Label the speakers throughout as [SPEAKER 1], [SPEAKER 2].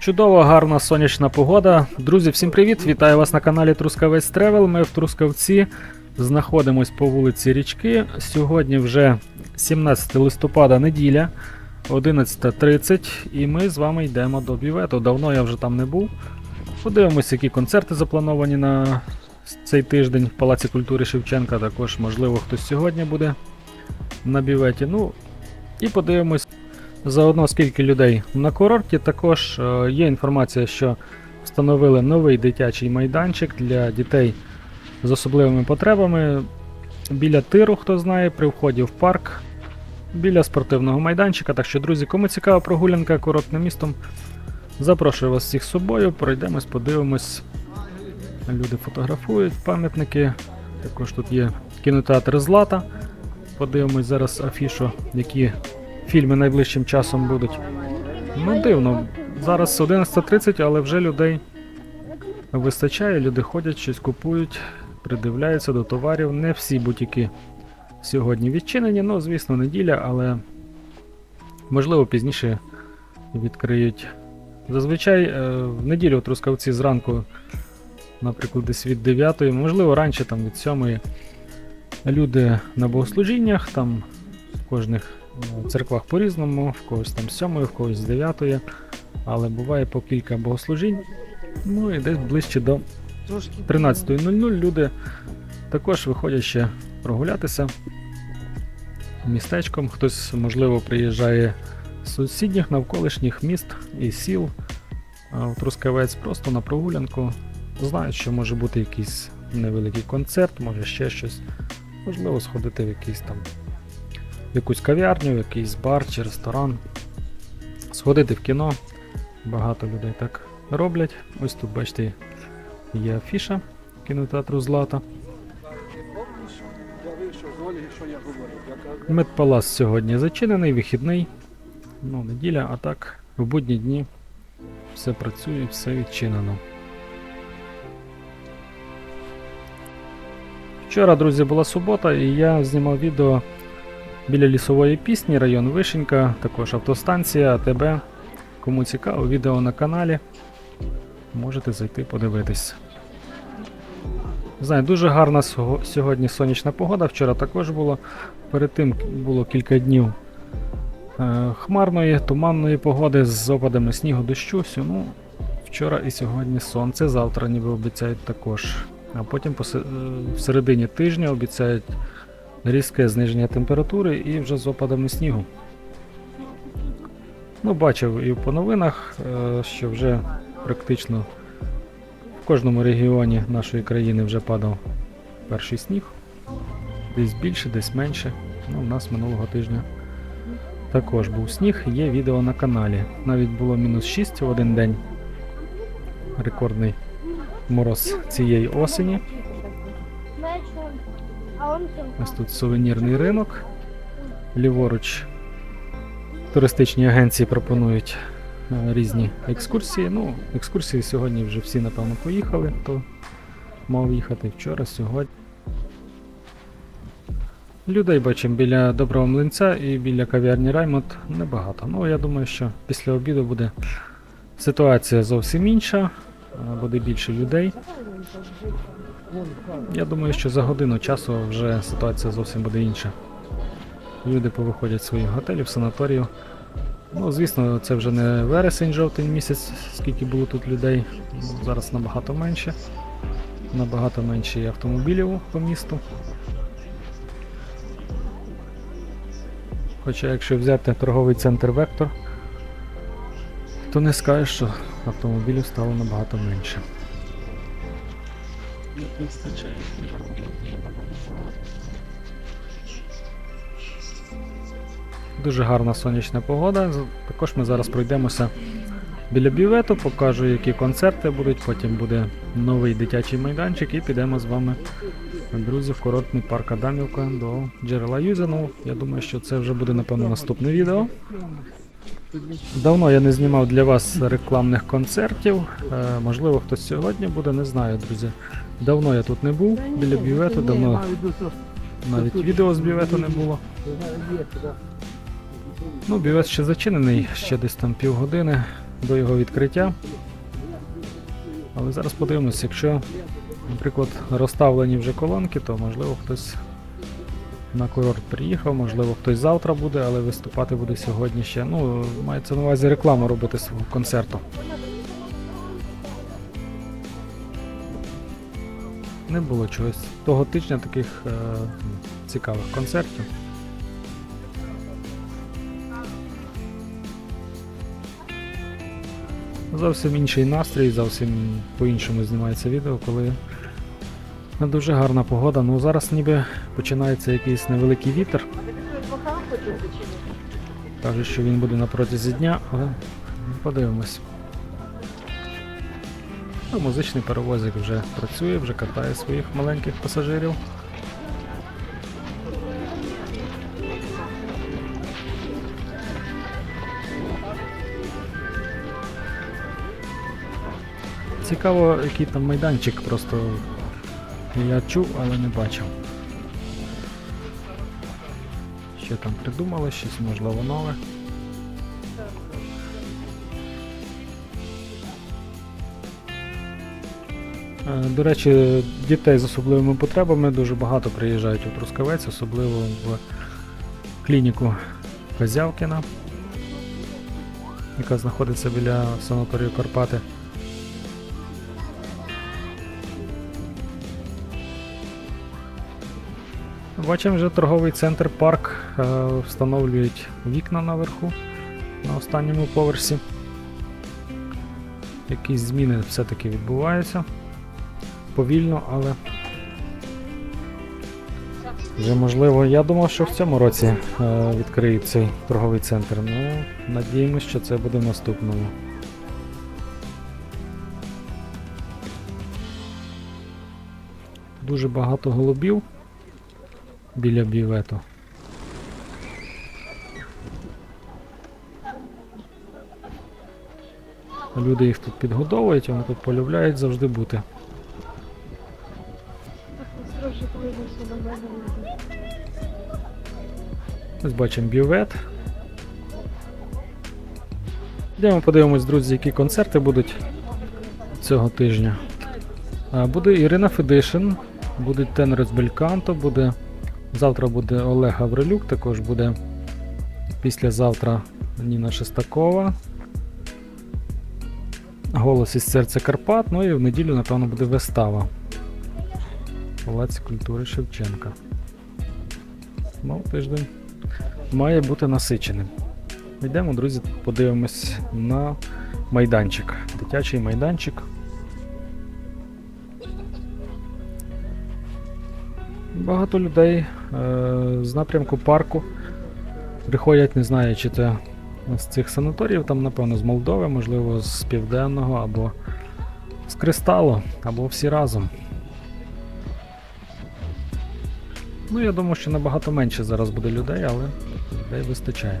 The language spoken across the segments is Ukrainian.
[SPEAKER 1] Чудова, гарна сонячна погода. Друзі, всім привіт! Вітаю вас на каналі Трускавець Тревел. Ми в Трускавці знаходимось по вулиці Річки. Сьогодні вже 17 листопада, неділя, 11.30, і ми з вами йдемо до бювету. Давно я вже там не був. Подивимось, які концерти заплановані на цей тиждень в Палаці культури Шевченка. Також, можливо, хтось сьогодні буде на бюветі. Ну, і подивимось заодно скільки людей на курорті. Також е, є інформація, що встановили новий дитячий майданчик для дітей з особливими потребами. Біля тиру, хто знає, при вході в парк, біля спортивного майданчика. Так що, друзі, кому цікава прогулянка курортним містом, запрошую вас всіх з собою, пройдемось, подивимось. Люди фотографують пам'ятники. Також тут є кінотеатр Злата. Подивимось зараз афішу, які фільми найближчим часом будуть. Ну, дивно. Зараз 11.30, але вже людей вистачає, люди ходять, щось купують, придивляються до товарів. Не всі бутіки сьогодні відчинені, ну, звісно, неділя, але можливо пізніше відкриють. Зазвичай е, в неділю в Трускавці зранку, наприклад, десь від 9, можливо, раніше там від 7 люди на богослужіннях, там в кожних церквах по-різному, в когось там з 7, в когось з 9, але буває по кілька богослужінь. Ну і десь ближче до 13.00 люди також виходять ще прогулятися містечком. Хтось, можливо, приїжджає з сусідніх навколишніх міст і сіл в Трускавець просто на прогулянку. Знають, що може бути якийсь невеликий концерт, може ще щось. Можливо, сходити в якийсь там в якусь кав'ярню, в якийсь бар чи ресторан, сходити в кіно. Багато людей так роблять. Ось тут, бачите, є афіша кінотеатру Злата. Медпалац сьогодні зачинений, вихідний. Ну, неділя, а так, в будні дні все працює, все відчинено. Вчора, друзі, була субота, і я знімав відео біля лісової пісні, район Вишенька, також автостанція АТБ. Кому цікаво, відео на каналі. Можете зайти подивитись. Знаю, дуже гарна сьогодні сонячна погода. Вчора також було. Перед тим було кілька днів е, хмарної, туманної погоди з опадами снігу дощу. Ну, вчора і сьогодні сонце, завтра ніби обіцяють також. А потім е, в середині тижня обіцяють різке зниження температури і вже з опадами снігу. Ну, бачив і по новинах, е, що вже практично в кожному регіоні нашої країни вже падав перший сніг. Десь більше, десь менше. Ну, у нас минулого тижня також був сніг, є відео на каналі. Навіть було мінус 6 в один день. Рекордний мороз цієї осені. Ось тут сувенірний ринок. Ліворуч туристичні агенції пропонують е, різні екскурсії. Ну, екскурсії сьогодні вже всі, напевно, поїхали, хто мав їхати вчора, сьогодні. Людей бачимо біля доброго млинця і біля кав'ярні Раймонд небагато. Ну, я думаю, що після обіду буде ситуація зовсім інша, буде більше людей. Я думаю, що за годину часу вже ситуація зовсім буде інша. Люди повиходять з своїх готелів, санаторіїв. Ну, звісно, це вже не вересень, жовтень місяць, скільки було тут людей. Зараз набагато менше. Набагато менше автомобілів по місту. Хоча, якщо взяти торговий центр Вектор, то не скажеш, що автомобілів стало набагато менше.
[SPEAKER 2] не вистачає.
[SPEAKER 1] Дуже гарна сонячна погода. Також ми зараз пройдемося біля бювету, покажу, які концерти будуть. Потім буде новий дитячий майданчик і підемо з вами, друзі, в курортний парк Адамівка до джерела Юзену. Я думаю, що це вже буде, напевно, наступне відео. Давно я не знімав для вас рекламних концертів. Е, можливо, хтось сьогодні буде, не знаю, друзі. Давно я тут не був біля бювету, давно навіть відео з бювету не було. Ну, бювет ще зачинений, ще десь там півгодини. до його відкриття. Але зараз подивимось, якщо, наприклад, розставлені вже колонки, то можливо хтось на курорт приїхав, можливо, хтось завтра буде, але виступати буде сьогодні ще. Ну, мається на увазі рекламу робити свого концерту. Не було чогось того тижня таких е, цікавих концертів. Зовсім інший настрій, зовсім по-іншому знімається відео, коли не дуже гарна погода. Ну зараз ніби починається якийсь невеликий вітер. Кажуть, що він буде на протязі дня, але подивимось. Ну, музичний перевозик вже працює, вже катає своїх маленьких пасажирів. Цікаво, який там майданчик, просто я чув, але не бачив. Що там придумали, щось можливо нове. Е, До речі, дітей з особливими потребами дуже багато приїжджають у Трускавець, особливо в клініку Козявкіна, яка знаходиться біля санаторію Карпати. Бачимо вже торговий центр парк е, встановлюють вікна наверху на останньому поверсі. Якісь зміни все-таки відбуваються. Повільно, але вже можливо. Я думав, що в цьому році е, відкриють цей торговий центр. Ну, надіємось, що це буде в наступному. Дуже багато голубів біля бювету. Люди їх тут підгодовують, вони тут полюбляють завжди бути. Ось бачимо бювет. Йдемо подивимось, друзі, які концерти будуть цього тижня. Буде Ірина Федишин, буде Тенрес Бельканто, буде. Завтра буде Олег Гаврилюк, також буде післязавтра Ніна Шестакова. Голос із серця Карпат. Ну і в неділю, напевно, буде вистава. в Палаці культури Шевченка. Ну, тиждень має бути насиченим. Йдемо, друзі, подивимось на майданчик. Дитячий майданчик. Багато людей е, з напрямку парку приходять, не знаю, чи це з цих санаторіїв, там, напевно, з Молдови, можливо, з Південного або з Кристалу, або всі разом. Ну, я думаю, що набагато менше зараз буде людей, але людей вистачає.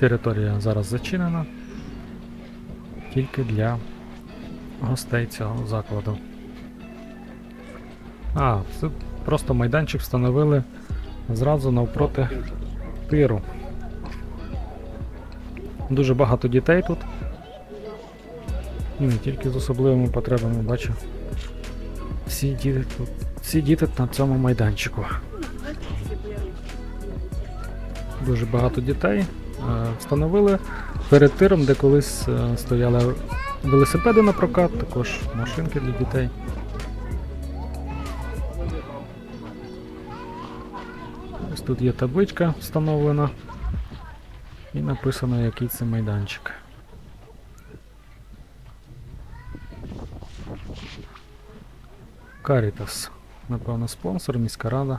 [SPEAKER 1] Територія зараз зачинена тільки для гостей цього закладу. А, це просто майданчик встановили зразу навпроти тиру. Дуже багато дітей тут. І не тільки з особливими потребами, бачу. Всі діти тут. Всі діти на цьому майданчику. Дуже багато дітей. Е, Встановили перед тиром, де колись е, стояли велосипеди на прокат, також машинки для дітей. Ось тут є табличка встановлена і написано, який це майданчик. Карітас, напевно, спонсор, міська рада.